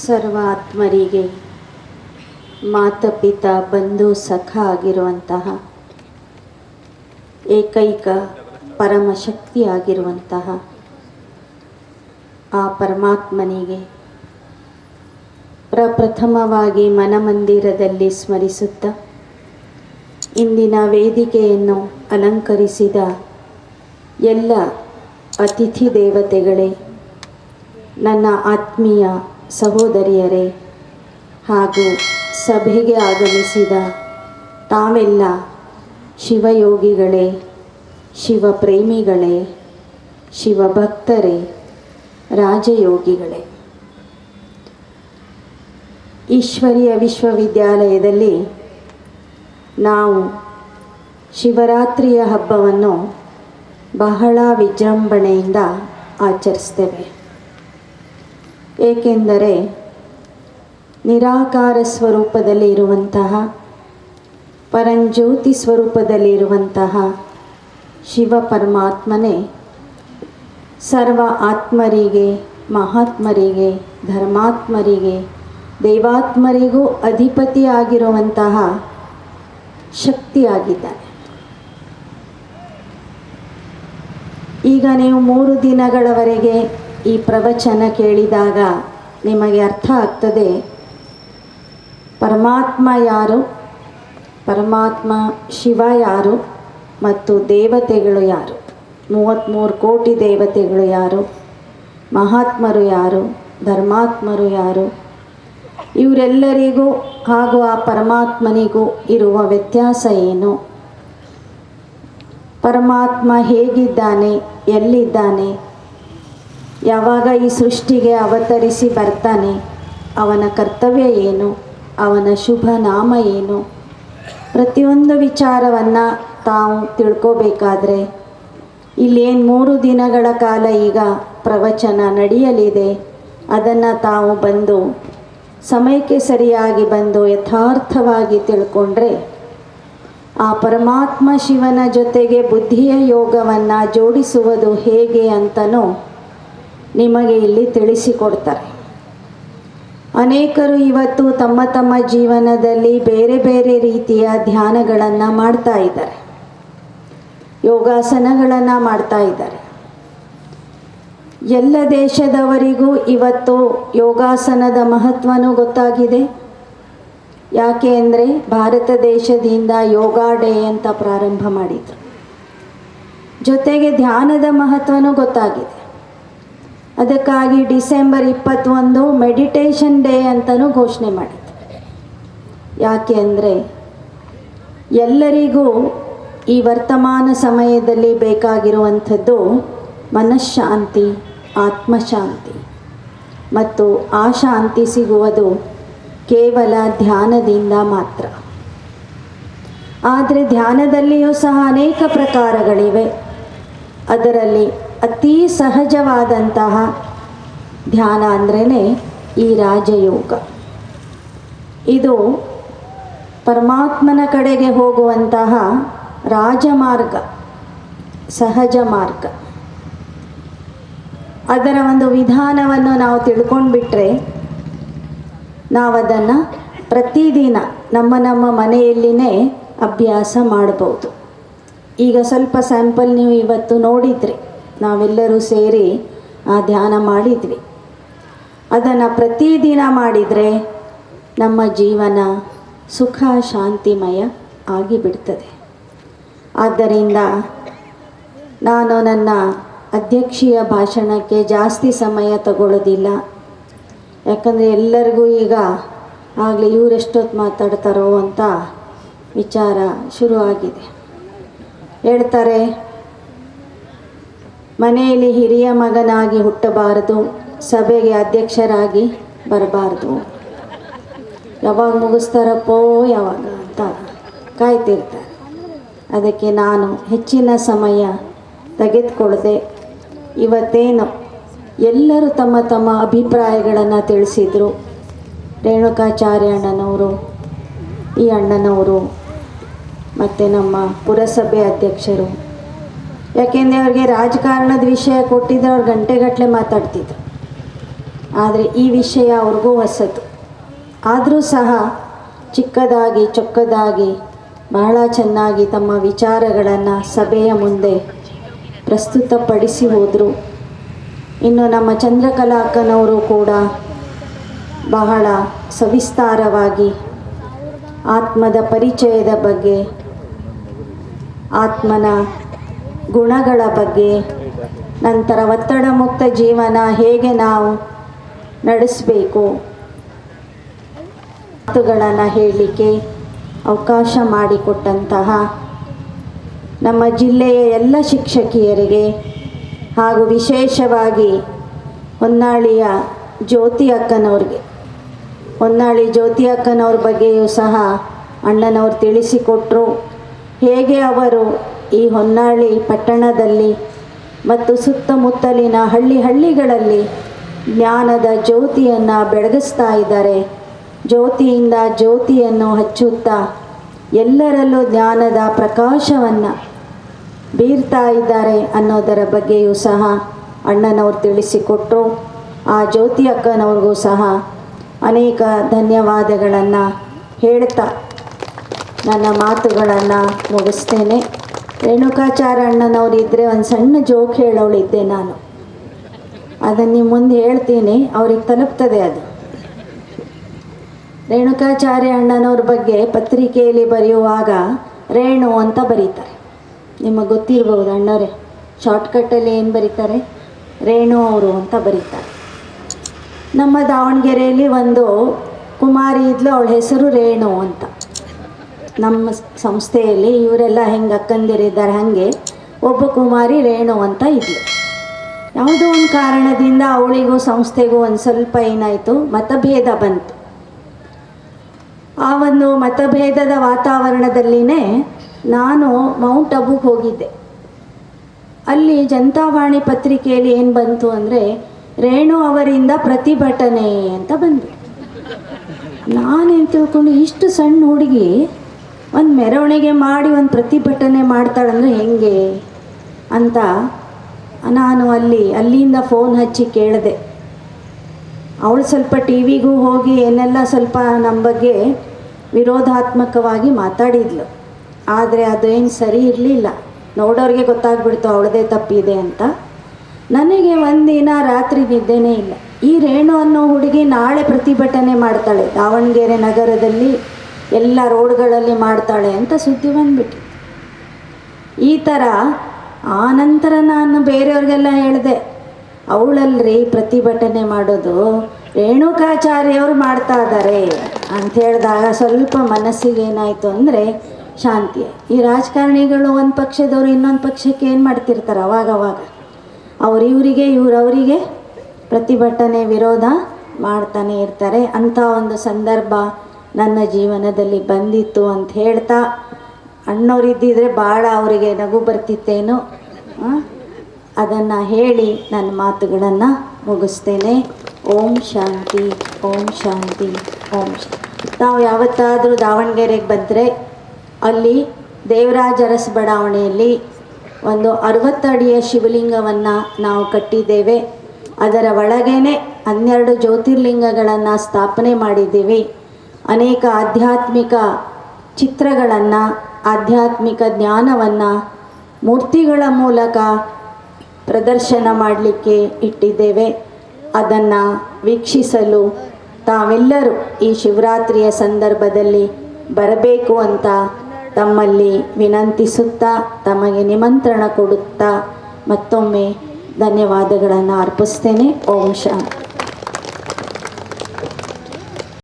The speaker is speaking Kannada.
ಸರ್ವ ಆತ್ಮರಿಗೆ ಮಾತಪಿತ ಬಂಧು ಸಖ ಆಗಿರುವಂತಹ, ಏಕೈಕ ಪರಮಶಕ್ತಿ ಆಗಿರುವಂತಹ ಆ ಪರಮಾತ್ಮನಿಗೆ ಪ್ರಪ್ರಥಮವಾಗಿ ಮನಮಂದಿರದಲ್ಲಿ ಸ್ಮರಿಸುತ್ತ ಇಂದಿನ ವೇದಿಕೆಯನ್ನು ಅಲಂಕರಿಸಿದ ಎಲ್ಲ ಅತಿಥಿ ದೇವತೆಗಳೇ, ನನ್ನ ಆತ್ಮೀಯ ಸಹೋದರಿಯರೇ, ಹಾಗೂ ಸಭೆಗೆ ಆಗಮಿಸಿದ ತಾವೆಲ್ಲ ಶಿವಯೋಗಿಗಳೇ, ಶಿವಪ್ರೇಮಿಗಳೇ, ಶಿವಭಕ್ತರೇ, ರಾಜಯೋಗಿಗಳೇ. ಈಶ್ವರೀಯ ವಿಶ್ವವಿದ್ಯಾಲಯದಲ್ಲಿ ನಾವು ಶಿವರಾತ್ರಿಯ ಹಬ್ಬವನ್ನು ಬಹಳ ವಿಜೃಂಭಣೆಯಿಂದ ಆಚರಿಸ್ತೇವೆ. ಏಕೆಂದರೆ ನಿರಾಕಾರ ಸ್ವರೂಪದಲ್ಲಿ ಇರುವಂತಹ, ಪರಂಜ್ಯೋತಿ ಸ್ವರೂಪದಲ್ಲಿರುವಂತಹ ಶಿವ ಪರಮಾತ್ಮನೇ ಸರ್ವ ಆತ್ಮರಿಗೆ, ಮಹಾತ್ಮರಿಗೆ, ಧರ್ಮಾತ್ಮರಿಗೆ, ದೇವಾತ್ಮರಿಗೂ ಅಧಿಪತಿಯಾಗಿರುವಂತಹ ಶಕ್ತಿಯಾಗಿದ್ದಾನೆ. ಈಗ ನೀವು ಮೂರು ದಿನಗಳವರೆಗೆ ಈ ಪ್ರವಚನ ಕೇಳಿದಾಗ ನಿಮಗೆ ಅರ್ಥ ಆಗ್ತದೆ. ಪರಮಾತ್ಮ ಯಾರು? ಪರಮಾತ್ಮ ಶಿವ ಯಾರು? ಮತ್ತು ದೇವತೆಗಳು ಯಾರು? ಮೂವತ್ತ್ಮೂರು ಕೋಟಿ ದೇವತೆಗಳು ಯಾರು? ಮಹಾತ್ಮರು ಯಾರು? ಧರ್ಮಾತ್ಮರು ಯಾರು? ಇವರೆಲ್ಲರಿಗೂ ಹಾಗೂ ಆ ಪರಮಾತ್ಮನಿಗೂ ಇರುವ ವ್ಯತ್ಯಾಸ ಏನು? ಪರಮಾತ್ಮ ಹೇಗಿದ್ದಾನೆ? ಎಲ್ಲಿದ್ದಾನೆ? ಯಾವಾಗ ಈ ಸೃಷ್ಟಿಗೆ ಅವತರಿಸಿ ಬರ್ತಾನೆ? ಅವನ ಕರ್ತವ್ಯ ಏನು? ಅವನ ಶುಭ ನಾಮ ಏನು? ಪ್ರತಿಯೊಂದು ವಿಚಾರವನ್ನು ತಾವು ತಿಳ್ಕೋಬೇಕಾದ್ರೆ ಇಲ್ಲೇನು ಮೂರು ದಿನಗಳ ಕಾಲ ಈಗ ಪ್ರವಚನ ನಡೆಯಲಿದೆ. ಅದನ್ನು ತಾವು ಬಂದು ಸಮಯಕ್ಕೆ ಸರಿಯಾಗಿ ಬಂದು ಯಥಾರ್ಥವಾಗಿ ತಿಳ್ಕೊಂಡ್ರೆ ಆ ಪರಮಾತ್ಮ ಶಿವನ ಜೊತೆಗೆ ಬುದ್ಧಿಯ ಯೋಗವನ್ನು ಜೋಡಿಸುವುದು ಹೇಗೆ ಅಂತನೂ ನಿಮಗೆ ಇಲ್ಲಿ ತಿಳಿಸಿಕೊಡ್ತಾರೆ. ಅನೇಕರು ಇವತ್ತು ತಮ್ಮ ತಮ್ಮ ಜೀವನದಲ್ಲಿ ಬೇರೆ ಬೇರೆ ರೀತಿಯ ಧ್ಯಾನಗಳನ್ನು ಮಾಡ್ತಾ ಇದ್ದಾರೆ. ಯೋಗಾಸನಗಳನ್ನು ಮಾಡ್ತಾ ಇದ್ದಾರೆ. ಎಲ್ಲ ದೇಶದವರಿಗೂ ಇವತ್ತು ಯೋಗಾಸನದ ಮಹತ್ವನೂ ಗೊತ್ತಾಗಿದೆ. ಯಾಕೆ ಅಂದರೆ ಭಾರತ ದೇಶದಿಂದ ಯೋಗ ಡೇ ಅಂತ ಪ್ರಾರಂಭ ಮಾಡಿದರು. ಜೊತೆಗೆ ಧ್ಯಾನದ ಮಹತ್ವನೂ ಗೊತ್ತಾಗಿದೆ. ಅದಕ್ಕಾಗಿ ಡಿಸೆಂಬರ್ ಇಪ್ಪತ್ತೊಂದು ಮೆಡಿಟೇಷನ್ ಡೇ ಅಂತಲೂ ಘೋಷಣೆ ಮಾಡಿದ್ರು. ಯಾಕೆ ಅಂದರೆ ಎಲ್ಲರಿಗೂ ಈ ವರ್ತಮಾನ ಸಮಯದಲ್ಲಿ ಬೇಕಾಗಿರುವಂಥದ್ದು ಮನಃಶಾಂತಿ, ಆತ್ಮಶಾಂತಿ. ಮತ್ತು ಆ ಶಾಂತಿ ಸಿಗುವುದು ಕೇವಲ ಧ್ಯಾನದಿಂದ ಮಾತ್ರ. ಆದರೆ ಧ್ಯಾನದಲ್ಲಿಯೂ ಸಹ ಅನೇಕ ಪ್ರಕಾರಗಳಿವೆ. ಅದರಲ್ಲಿ ಅತೀ ಸಹಜವಾದಂತಹ ಧ್ಯಾನ ಅಂದ್ರೇ ಈ ರಾಜಯೋಗ. ಇದು ಪರಮಾತ್ಮನ ಕಡೆಗೆ ಹೋಗುವಂತಹ ರಾಜಮಾರ್ಗ, ಸಹಜ ಮಾರ್ಗ. ಅದರ ಒಂದು ವಿಧಾನವನ್ನು ನಾವು ತಿಳ್ಕೊಂಡ್ಬಿಟ್ರೆ ನಾವು ಅದನ್ನು ಪ್ರತಿದಿನ ನಮ್ಮ ನಮ್ಮ ಮನೆಯಲ್ಲಿನೇ ಅಭ್ಯಾಸ ಮಾಡ್ಬೋದು. ಈಗ ಸ್ವಲ್ಪ ಸ್ಯಾಂಪಲ್ ನೀವು ಇವತ್ತು ನೋಡಿದ್ರಿ. ನಾವೆಲ್ಲರೂ ಸೇರಿ ಆ ಧ್ಯಾನ ಮಾಡಿದ್ವಿ. ಅದನ್ನು ಪ್ರತಿದಿನ ಮಾಡಿದರೆ ನಮ್ಮ ಜೀವನ ಸುಖ, ಶಾಂತಿಮಯ ಆಗಿಬಿಡ್ತದೆ. ಆದ್ದರಿಂದ ನಾನು ನನ್ನ ಅಧ್ಯಕ್ಷೀಯ ಭಾಷಣಕ್ಕೆ ಜಾಸ್ತಿ ಸಮಯ ತಗೊಳ್ಳೋದಿಲ್ಲ ಯಾಕಂದರೆ ಎಲ್ಲರಿಗೂ ಈಗ ಆಗಲೇ ಇವರೆಷ್ಟೊತ್ತು ಮಾತಾಡ್ತಾರೋ ಅಂತ ವಿಚಾರ ಶುರುವಾಗಿದೆ. ಹೇಳ್ತಾರೆ ಮನೆಯಲ್ಲಿ ಹಿರಿಯ ಮಗನಾಗಿ ಹುಟ್ಟಬಾರದು, ಸಭೆಗೆ ಅಧ್ಯಕ್ಷರಾಗಿ ಬರಬಾರ್ದು. ಯಾವಾಗ ಮುಗಿಸ್ತಾರಪ್ಪೋ, ಯಾವಾಗ ಅಂತ ಕಾಯ್ತಿರ್ತಾರೆ. ಅದಕ್ಕೆ ನಾನು ಹೆಚ್ಚಿನ ಸಮಯ ತೆಗೆದುಕೊಳ್ಳದೆ ಇವತ್ತೇನು ಎಲ್ಲರೂ ತಮ್ಮ ತಮ್ಮ ಅಭಿಪ್ರಾಯಗಳನ್ನು ತಿಳಿಸಿದರು. ರೇಣುಕಾಚಾರ್ಯ ಅಣ್ಣನವರು ಈ ಅಣ್ಣನವರು, ಮತ್ತು ನಮ್ಮ ಪುರಸಭೆ ಅಧ್ಯಕ್ಷರು. ಯಾಕೆಂದರೆ ಅವ್ರಿಗೆ ರಾಜಕಾರಣದ ವಿಷಯ ಕೊಟ್ಟಿದ್ದರೆ ಅವ್ರು ಗಂಟೆಗಟ್ಟಲೆ ಮಾತಾಡ್ತಿದ್ರು. ಆದರೆ ಈ ವಿಷಯ ಅವ್ರಿಗೂ ಹೊಸತು. ಆದರೂ ಸಹ ಚಿಕ್ಕದಾಗಿ, ಚೊಕ್ಕದಾಗಿ, ಬಹಳ ಚೆನ್ನಾಗಿ ತಮ್ಮ ವಿಚಾರಗಳನ್ನು ಸಭೆಯ ಮುಂದೆ ಪ್ರಸ್ತುತಪಡಿಸಿ ಹೋದರು. ಇನ್ನು ನಮ್ಮ ಚಂದ್ರಕಲಾ ಅಕ್ಕನವರು ಕೂಡ ಬಹಳ ಸವಿಸ್ತಾರವಾಗಿ ಆತ್ಮದ ಪರಿಚಯದ ಬಗ್ಗೆ, ಆತ್ಮನ ಗುಣಗಳ ಬಗ್ಗೆ, ನಂತರ ಒತ್ತಡ ಮುಕ್ತ ಜೀವನ ಹೇಗೆ ನಾವು ನಡೆಸಬೇಕು ಮಾತುಗಳನ್ನು ಹೇಳಲಿಕ್ಕೆ ಅವಕಾಶ ಮಾಡಿಕೊಟ್ಟಂತಹ ನಮ್ಮ ಜಿಲ್ಲೆಯ ಎಲ್ಲ ಶಿಕ್ಷಕಿಯರಿಗೆ ಹಾಗೂ ವಿಶೇಷವಾಗಿ ಹೊನ್ನಾಳಿಯ ಜ್ಯೋತಿ ಅಕ್ಕನವ್ರಿಗೆ. ಹೊನ್ನಾಳಿ ಜ್ಯೋತಿ ಅಕ್ಕನವ್ರ ಬಗ್ಗೆಯೂ ಸಹ ಅಣ್ಣನವರು ತಿಳಿಸಿಕೊಟ್ಟರು ಹೇಗೆ ಅವರು ಈ ಹೊನ್ನಾಳಿ ಪಟ್ಟಣದಲ್ಲಿ ಮತ್ತು ಸುತ್ತಮುತ್ತಲಿನ ಹಳ್ಳಿ ಹಳ್ಳಿಗಳಲ್ಲಿ ಜ್ಞಾನದ ಜ್ಯೋತಿಯನ್ನು ಬೆಳಗಿಸ್ತಾ ಇದ್ದಾರೆ. ಜ್ಯೋತಿಯಿಂದ ಜ್ಯೋತಿಯನ್ನು ಹಚ್ಚುತ್ತಾ ಎಲ್ಲರಲ್ಲೂ ಜ್ಞಾನದ ಪ್ರಕಾಶವನ್ನು ಬೀರ್ತಾ ಇದ್ದಾರೆ ಅನ್ನೋದರ ಬಗ್ಗೆಯೂ ಸಹ ಅಣ್ಣನವರು ತಿಳಿಸಿಕೊಟ್ರು. ಆ ಜ್ಯೋತಿ ಅಕ್ಕನವ್ರಿಗೂ ಸಹ ಅನೇಕ ಧನ್ಯವಾದಗಳನ್ನು ಹೇಳ್ತಾ ನನ್ನ ಮಾತುಗಳನ್ನು ಮುಗಿಸ್ತೇನೆ. ರೇಣುಕಾಚಾರ ಅಣ್ಣನವ್ರು ಇದ್ದರೆ ಒಂದು ಸಣ್ಣ ಜೋಕ್ ಹೇಳೋಳಿದ್ದೆ ನಾನು. ಅದನ್ನು ನಿಮ್ಮ ಮುಂದೆ ಹೇಳ್ತೀನಿ, ಅವ್ರಿಗೆ ತಲುಪ್ತದೆ ಅದು. ರೇಣುಕಾಚಾರ್ಯ ಅಣ್ಣನವ್ರ ಬಗ್ಗೆ ಪತ್ರಿಕೆಯಲ್ಲಿ ಬರೆಯುವಾಗ ರೇಣು ಅಂತ ಬರೀತಾರೆ. ನಿಮಗೆ ಗೊತ್ತಿರ್ಬೋದು ಅಣ್ಣರೇ ಶಾರ್ಟ್ಕಟ್ಟಲ್ಲಿ ಏನು ಬರೀತಾರೆ? ರೇಣು ಅವರು ಅಂತ ಬರೀತಾರೆ. ನಮ್ಮ ದಾವಣಗೆರೆಯಲ್ಲಿ ಒಂದು ಕುಮಾರಿ ಇದ್ಲು, ಅವಳ ಹೆಸರು ರೇಣು ಅಂತ. ನಮ್ಮ ಸಂಸ್ಥೆಯಲ್ಲಿ ಇವರೆಲ್ಲ ಹೆಂಗೆ ಅಕ್ಕಂದಿರಿದ್ದಾರೆ ಹಾಗೆ ಒಬ್ಬ ಕುಮಾರಿ ರೇಣು ಅಂತ ಇದ್ಲು. ಯಾವುದೋ ಒಂದು ಕಾರಣದಿಂದ ಅವಳಿಗೂ ಸಂಸ್ಥೆಗೂ ಒಂದು ಸ್ವಲ್ಪ ಏನಾಯಿತು, ಮತಭೇದ ಬಂತು. ಆ ಒಂದು ಮತಭೇದದ ವಾತಾವರಣದಲ್ಲಿನೇ ನಾನು ಮೌಂಟ್ ಅಬುಗೆ ಹೋಗಿದ್ದೆ. ಅಲ್ಲಿ ಜನತಾವಾಣಿ ಪತ್ರಿಕೆಯಲ್ಲಿ ಏನು ಬಂತು ಅಂದರೆ, ರೇಣು ಅವರಿಂದ ಪ್ರತಿಭಟನೆ ಅಂತ ಬಂತು. ನಾನೇನು ತಿಳ್ಕೊಂಡು ಇಷ್ಟು ಸಣ್ಣ ಹುಡುಗಿ ಒಂದು ಮೆರವಣಿಗೆ ಮಾಡಿ, ಒಂದು ಪ್ರತಿಭಟನೆ ಮಾಡ್ತಾಳಂದ್ರೆ ಹೆಂಗೆ ಅಂತ ನಾನು ಅಲ್ಲಿ, ಅಲ್ಲಿಂದ ಫೋನ್ ಹಚ್ಚಿ ಕೇಳಿದೆ. ಅವಳು ಸ್ವಲ್ಪ ಟಿ ವಿಗೂ ಹೋಗಿ ಏನೆಲ್ಲ ಸ್ವಲ್ಪ ನಮ್ಮ ಬಗ್ಗೆ ವಿರೋಧಾತ್ಮಕವಾಗಿ ಮಾತಾಡಿದ್ಲು. ಆದರೆ ಅದೇನು ಸರಿ ಇರಲಿಲ್ಲ. ನೋಡೋರಿಗೆ ಗೊತ್ತಾಗ್ಬಿಡ್ತು ಅವಳದೇ ತಪ್ಪಿದೆ ಅಂತ. ನನಗೆ ಒಂದಿನ ರಾತ್ರಿ ನಿದ್ದೆನೇ ಇಲ್ಲ. ಈ ರೇಣು ಅನ್ನೋ ಹುಡುಗಿ ನಾಳೆ ಪ್ರತಿಭಟನೆ ಮಾಡ್ತಾಳೆ. ದಾವಣಗೆರೆ ನಗರದಲ್ಲಿ ಎಲ್ಲ ರೋಡ್ಗಳಲ್ಲಿ ಮಾಡ್ತಾಳೆ ಅಂತ ಸುದ್ದಿ ಬಂದ್ಬಿಟ್ಟು ಈ ಥರ ಆನಂತರ ನಂತರ ನಾನು ಬೇರೆಯವ್ರಿಗೆಲ್ಲ ಹೇಳಿದೆ, ಅವಳಲ್ರಿ ಪ್ರತಿಭಟನೆ ಮಾಡೋದು, ರೇಣುಕಾಚಾರ್ಯವ್ರು ಮಾಡ್ತಾ ಇದ್ದಾರೆ ಅಂತ ಹೇಳಿದಾಗ ಸ್ವಲ್ಪ ಮನಸ್ಸಿಗೆ ಏನಾಯಿತು ಅಂದರೆ ಶಾಂತಿ. ಈ ರಾಜಕಾರಣಿಗಳು ಒಂದು ಪಕ್ಷದವರು ಇನ್ನೊಂದು ಪಕ್ಷಕ್ಕೆ ಏನು ಮಾಡ್ತಿರ್ತಾರೆ ಅವಾಗ ಅವಾಗ? ಅವ್ರು ಇವರಿಗೆ, ಇವ್ರು ಅವರಿಗೆ ಪ್ರತಿಭಟನೆ, ವಿರೋಧ ಮಾಡ್ತಾನೆ ಇರ್ತಾರೆ. ಅಂಥ ಒಂದು ಸಂದರ್ಭ ನನ್ನ ಜೀವನದಲ್ಲಿ ಬಂದಿತ್ತು ಅಂತ ಹೇಳ್ತಾ ಅಣ್ಣವರಿದ್ದಿದ್ರೆ ಭಾಳ ಅವರಿಗೆ ನಗು ಬರ್ತಿತ್ತೇನು ಅದನ್ನು ಹೇಳಿ ನನ್ನ ಮಾತುಗಳನ್ನು ಮುಗಿಸ್ತೇನೆ. ಓಂ ಶಾಂತಿ ಓಂ ಶಾಂತಿ ಓಂ ಶಾಂತಿ. ನಾವು ಯಾವತ್ತಾದರೂ ದಾವಣಗೆರೆಗೆ ಬಂದರೆ ಅಲ್ಲಿ ದೇವರಾಜ ಅರಸ್ ಬಡಾವಣೆಯಲ್ಲಿ ಒಂದು ಅರವತ್ತು ಅಡಿಯ ಶಿವಲಿಂಗವನ್ನು ನಾವು ಕಟ್ಟಿದ್ದೇವೆ. ಅದರ ಒಳಗೇನೆ ಹನ್ನೆರಡು ಜ್ಯೋತಿರ್ಲಿಂಗಗಳನ್ನು ಸ್ಥಾಪನೆ ಮಾಡಿದ್ದೀವಿ. ಅನೇಕ ಆಧ್ಯಾತ್ಮಿಕ ಚಿತ್ರಗಳನ್ನು, ಆಧ್ಯಾತ್ಮಿಕ ಜ್ಞಾನವನ್ನು ಮೂರ್ತಿಗಳ ಮೂಲಕ ಪ್ರದರ್ಶನ ಮಾಡಲಿಕ್ಕೆ ಇಟ್ಟಿದ್ದೇವೆ. ಅದನ್ನು ವೀಕ್ಷಿಸಲು ತಾವೆಲ್ಲರೂ ಈ ಶಿವರಾತ್ರಿಯ ಸಂದರ್ಭದಲ್ಲಿ ಬರಬೇಕು ಅಂತ ತಮ್ಮಲ್ಲಿ ವಿನಂತಿಸುತ್ತಾ, ತಮಗೆ ನಿಮಂತ್ರಣ ಕೊಡುತ್ತಾ ಮತ್ತೊಮ್ಮೆ ಧನ್ಯವಾದಗಳನ್ನು ಅರ್ಪಿಸ್ತೇನೆ. ಓಂ ಶಾಂತಿ